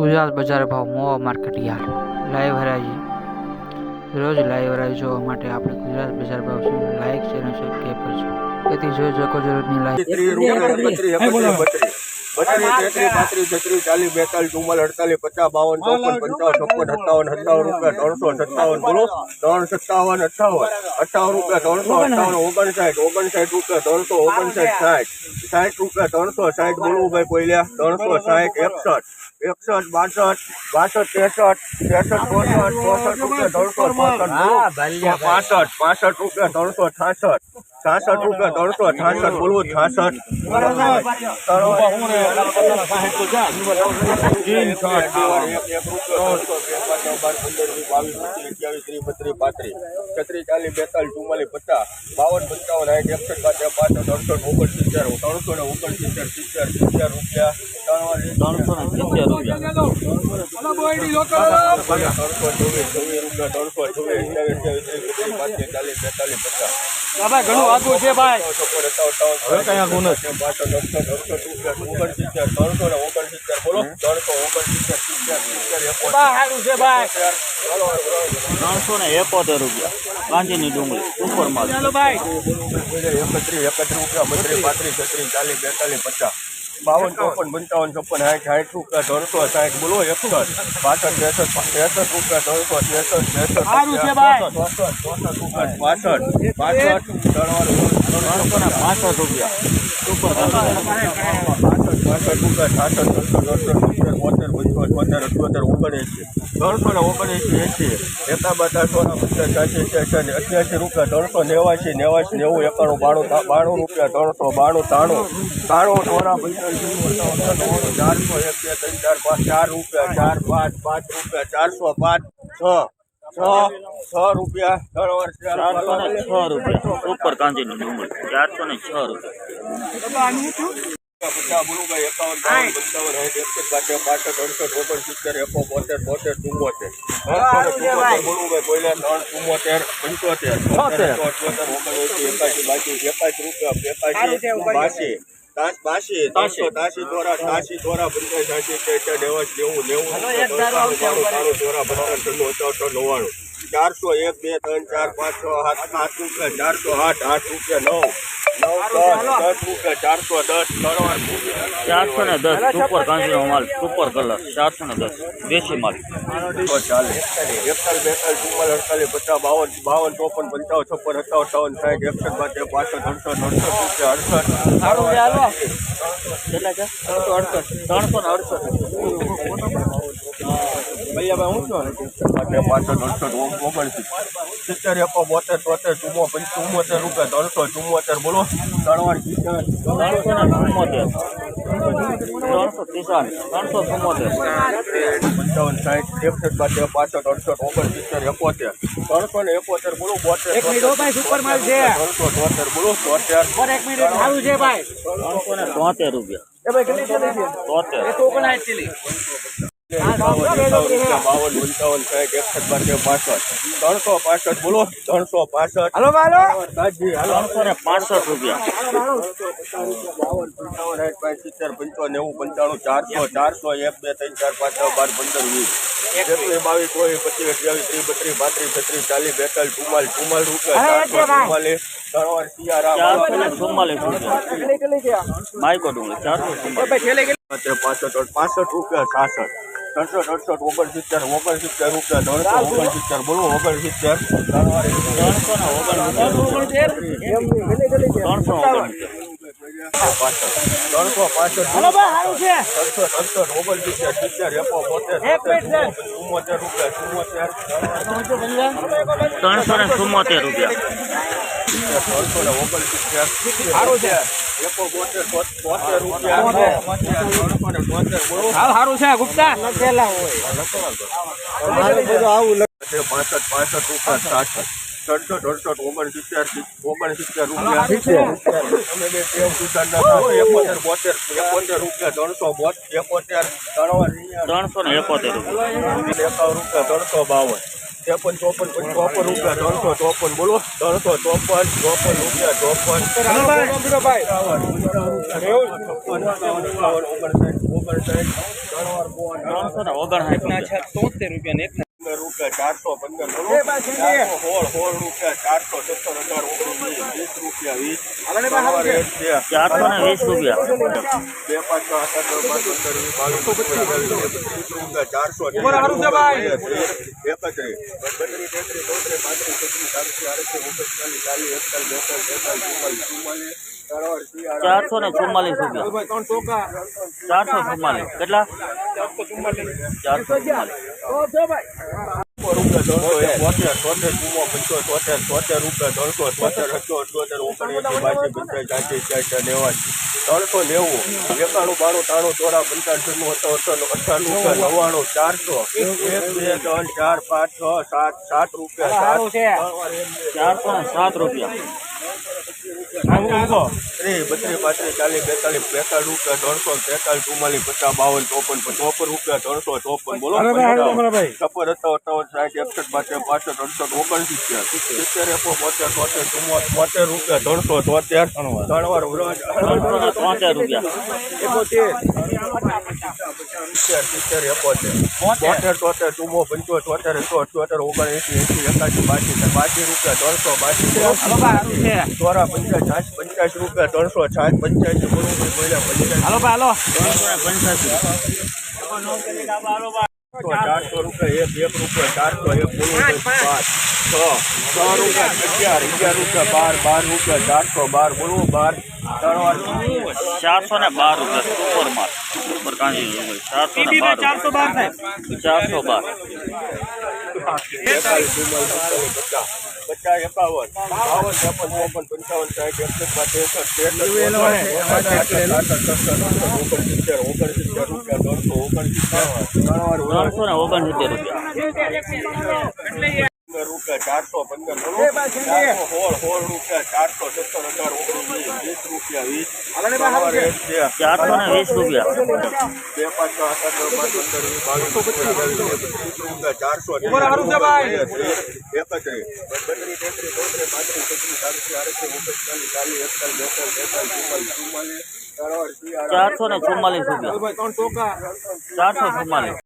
ગુજરાત બજાર ભાવ મોવા market yard live હરાજી. રોજ લાઈવ હરાજી જોવા માટે આપણે ગુજરાત બજાર ભાવ શું લાઈક અને સબસ્ક્રાઈબ કરજો. તેથી જોઈ શકો જરૂરની લાઈવ બત્રીસ તેત્રીસ પાંત્રીસ છત્રીસ ચાલીસ બેતાલીસ ચુમ્માલીસ અડતાલીસ પચાસ બાવન ચોપન પંચાવન છપ્પન સત્તાવન સત્તાવન રૂપિયા ત્રણસો સત્તાવન બોલો. ત્રણ સત્તાવન અઠાવન અઠાવન રૂપિયા ત્રણસો અઠાવન ઓગણસાઠ ઓગણસાઠ રૂપિયા ત્રણસો ઓગણસાઠ સાઠ. સાઠ રૂપિયા ત્રણસો સાઠ બોલવું ભાઈ કોઈલ્યા ત્રણસો સાઠ એકસઠ. એકસઠ બાસઠ બાસઠ ત્રેસઠ ત્રેસઠ ચોસઠ ચોસઠ રૂપિયા ત્રણસો ચોસઠ પાસઠ પાસઠ રૂપિયા ત્રણસો છાસઠ. છાસઠ રૂપિયા ત્રણસો છાસઠ બોલવું છાસઠ છત્રીસ ચાલીસ બેતાલીસ ચુમ્માલીસ પચાસ બાવન પંચાવન સાઠ એકસઠ બાદ પાસઠ અડસઠ ઓગણસિત્તેર ત્રણસો ને ઓગણસિત્તેર સિત્તેર રૂપિયા ત્રણસો ને સિત્તેર રૂપિયા ત્રણસો ચોવીસ ચોવીસ રૂપિયા ત્રણસો ચોવીસ અઠ્યાવીસ અઠ્યાવીસ ત્રીસ પાંત્રીસ ચાલીસ બેતાલીસ પચાસ ભાઈ ઘણું આગું છે ભાઈ. હવે કઈ આગું છે પાછળ અડસઠ અડસઠ રૂપિયા ઓગણસિત્તેર ત્રણસો ને ઓગણસિત્તેર બોલો ત્રણસો ઓગણસિત્તેર સિત્તેર સિત્તેર એકોતેર સારું છે ભાઈ. ત્રણસો ને એકોતેર રૂપિયા. ગાંધીની ડુંગળી ઉપરમાં એકત્રીસ એકત્રીસ રૂપિયા બત્રીસ પાંત્રીસ છત્રીસ ચાલીસ બેતાલીસ પચાસ. બાવન ચોપન પંચાવન છપ્પન સાઠ સાઠ રૂપિયા ત્રણસો સાઠ બોલો એકસઠ પાસઠ ત્રેસઠ ત્રેસઠ રૂપિયા ત્રણસો ત્રેસઠ ત્રેસઠ. ચોસઠ ચોસઠ રૂપિયા પાસઠ પાસઠ ત્રણસો પાસઠ રૂપિયા પાસઠ રૂપિયા છાસઠ સત્તર અડસઠ સિત્તેર બોતેર પંચોતેર પંદર અઠ્યોતેર ઓગણએંસી ત્રણસો ને ઓગણએંસી એંસી એકા બાટા સોના પચાસ છ્યાસી છ્યાસી અઠ્યાસી રૂપિયા ત્રણસો નેવાસી નેવાસી નેવું એકાણું બાણું બાણું રૂપિયા ત્રણસો બાણું ત્રાણું ત્રાણું સોના પંચાસી ચારસો એક બે ત્રણ ચાર પાંચ ચાર રૂપિયા ચાર પાંચ પાંચ રૂપિયા ચારસો પાંચ છ છ છ રૂપિયા છ રૂપિયા. ઉપર કાંજીની ડુંગળી. ચારસો ને છ રૂપિયા. બાસી નવ્વાણું ચારસો એક, બે, ત્રણ, ચાર, પાંચ, છ, સાત સાત રૂપિયા, ચારસો આઠ આઠ રૂપિયા, નવ. ચારસો દસ ત્રણ ચારસો ને દસ સુપર કાંજીનો માલ સુપર કલર ચારસો ને દસ દેશી માલ. ચાલે. એકતાલીસ બેતાલીસ ચુમ્માલીસ અડતાલીસ પચાસ બાવન બાવન ચોપન પંચાવન છપ્પન સત્તાવન અઠાવન સાઠ એકસઠ બાદ પાસઠ અડસઠ અડસઠ અડસઠ. ત્રણસો ને અડસઠ. ભૈયાભાઈ હું છું બાદ પાસઠ અડસઠ ઓગણસી. સિત્તેર એકો બોતેર તોતેર ચુમ્મો ચુમ્મોતેર રૂપિયા ત્રણસો ચુમ્મોતેર બોલો. ત્રણ ત્રણસો ને ત્રણસો ચુમ્મોતેર. પંચાવન સાઠ એકસઠ બાદ પાસઠ અડસઠ ઓગણસિત્તેર એકોતેર. ત્રણસો ને એકોતેર બોલો બોતેર એક મિનિટ હો ભાઈ, સુપર માલ ત્રણસો તોતેર બોલો તોતેર પર એક મિનિટ સારું છે ભાઈ. ત્રણસો ને તોતેર રૂપિયા. તોતેર બાવન પંચાવન સાઠ એકસઠ બાર પાસઠ ત્રણસો પાસઠ બોલો ત્રણસો પાસઠ. હાલો હાલો. ત્રણસો ને પાસઠ રૂપિયા. બાવન પંચાવન સાઠ પાંચ સિત્તેર પંચાવન નેવું પંચાણું ચારસો ચારસો એક બે ત્રણ ચાર પાંચ છ બાર પંદર વીસ. એકવીસ બાવીસ ચોવીસ પચીસ અઠ્યાવીસ ત્રીસ બત્રીસ પાંત્રીસ છત્રીસ ચાલીસ બેતાલીસ ચુમ્માલીસ ચુમ્માલીસ રૂપિયા ચારસો ચુમ્માલીસ ત્રણ ને ચુમ્માલીસ માઇકો ડુંગળી ચારસો ચુમ્માલીસ. પાસઠ રૂપિયા છાસઠ. સડસઠ અડસઠ ઓગણસિત્તેર ઓગણસિત્તેર રૂપિયા ત્રણસો ઓગણસિત્તેર બોલો ઓગણસિત્તેર ત્રણસો ને ઓગણસિત્તેર ત્રણસો ત્રણસો પાસઠ સડસઠ અડસઠ ઓગણસિત્તેર સિત્તેર એકો બોતેર. ચુમ્મોતેર રૂપિયા ચુમ્મોતેર ત્રણસો ને ચુમ્મોતેર રૂપિયા ત્રણસો ને ઓગણસિત્તેર સારું છે એકો બોતેર બોતેર રૂપિયા ત્રણસો બોતેર સારું છે ગુપ્તા પેલા હોય પાસઠ પાસઠ રૂપિયા સાઠ સડસઠ અડસઠ ઓગણસિત્તેર ઓગણસિત્તેર રૂપિયા તમે બે ટેવ સુધારના એકોતેર બોતેર એકોતેર રૂપિયા. ત્રણસો બોત એકોતેર ત્રણ ત્રણસો ને એકોતેર રૂપિયા એકાવન રૂપિયા ત્રણસો બાવન. ત્રેપન ચોપન ચોપન રૂપિયા ત્રણસો ચોપન બોલો ત્રણસો ચોપન ચોપન રૂપિયા ચોપન ઓગણસાઠ ત્રણસો ઓગણસાઠ ઓગણસાઠ રૂપિયા રૂપિયા ચારસો પંદર ચારસો હોળ સોળ રૂપિયા ચારસો સત્તર હજાર ઓગણીસ વીસ રૂપિયા વીસ. સવારે એક છે. ચારસો ને વીસ રૂપિયા. બે પાંચ છ સાત પાંચ પંદર વીસ બાવીસ રૂપિયા ચારસો હારું છે ભાઈ. એકત્રીસ બત્રીસ તેત્રીસ ચોત્રીસ પાંત્રીસ છત્રીસ સાડત્રીસ આડત્રીસ ઓગણચાલીસ ચાલીસ એકતાલીસ બેતાલીસ તેતાલીસ ચુમ્માલીસ ચુમ્માલીસ. ચારસો ને ચુમ્માલીસ રૂપિયા. ચારસો ચુમ્માલીસ. કેટલા? ચારસો ત્રણસો નેવું એકાણું બાણું ત્રાણું ચોરા પંચાણું અઠાણું નવ્વાણું ચારસો એક બે ત્રણ ચાર પાંચ છ સાત સાત રૂપિયા ચારસો સાત રૂપિયા. ત્રીસ બત્રીસ પાંત્રીસ ચાલીસ બેતાલીસ બેતાલીસ રૂપિયા ત્રણસો તેતાલીસ ચુમ્માલીસ પચાસ બાવન ચોપન ચોપન રૂપિયા ત્રણસો ચોપન બોલો છપ્પન સત્તાવન સાઠ એકસઠ બાસઠ પાસઠ અડસઠ ઓગણસિત્તેર સિત્તેર એકો બોતેર તોતેર ચુમ્મોતેર બોતેર રૂપિયા ત્રણસો તોતેર ત્રણ વાર ત્રણસો રૂપિયા એકોતેર બોતેર તોતેર ચુમ્મો પંચો તોતેર સો અઠ્યોતેર ઓગણએંસી એંસી એકાસી રૂપિયા ત્રણસો બાસી ચોરા પંચાસ રૂપિયા ત્રણસો છાસ પંચાસી હાલો હાલો પંચ્યાસી ચારસો રૂપિયા એક એક રૂપિયા ચારસો એક બોલું પાંચ છ છ અગિયાર અગિયાર રૂપિયા બાર બાર રૂપિયા ચારસો બાર બોલવું બાર ત્રણ ચારસો ને બાર રૂપિયા સુપર માલ સુપર કાંજી ડુંગળી ચારસો ને બાર ચારસો બાર થાય. ચારસો બાર. પચાસ એકાવન. બાવન ત્રેપન ચોપન પંચાવન સાઠ એકસઠ બાર ત્રેસઠ ઓગણસિત્તેર ઓગણસિત્તેર રૂપિયા ત્રણસો ઓગણસિત્તેર ત્રણ વાર ઓગણસિત્તેર રૂપિયા. રૂપિયા ચારસો પંદર ચારસો સોળ સોળ રૂપિયા ચારસો સત્તર હજાર ઓગણીસ વીસ રૂપિયા વીસ ચારસો ને વીસ રૂપિયા બે પાંચ છ સાત પાંચ પંદર વીસ બાવીસ રૂપિયા ચારસો હારું છે ભાઈ. એકત્રીસ બત્રીસ તેત્રીસ ચોત્રીસ પાંત્રીસ છત્રીસ સાડત્રીસ આડત્રીસ ઓગણચાલીસ ચાલીસ એકતાલીસ બેતાલીસ તેતાલીસ ચુમ્માલીસ ચુમ્માલીસ ત્રણ વાર શિયાળા ચારસો ને ચુમ્માલીસ રૂપિયા ત્રણ ટોકા ચારસો ચુમ્માલીસ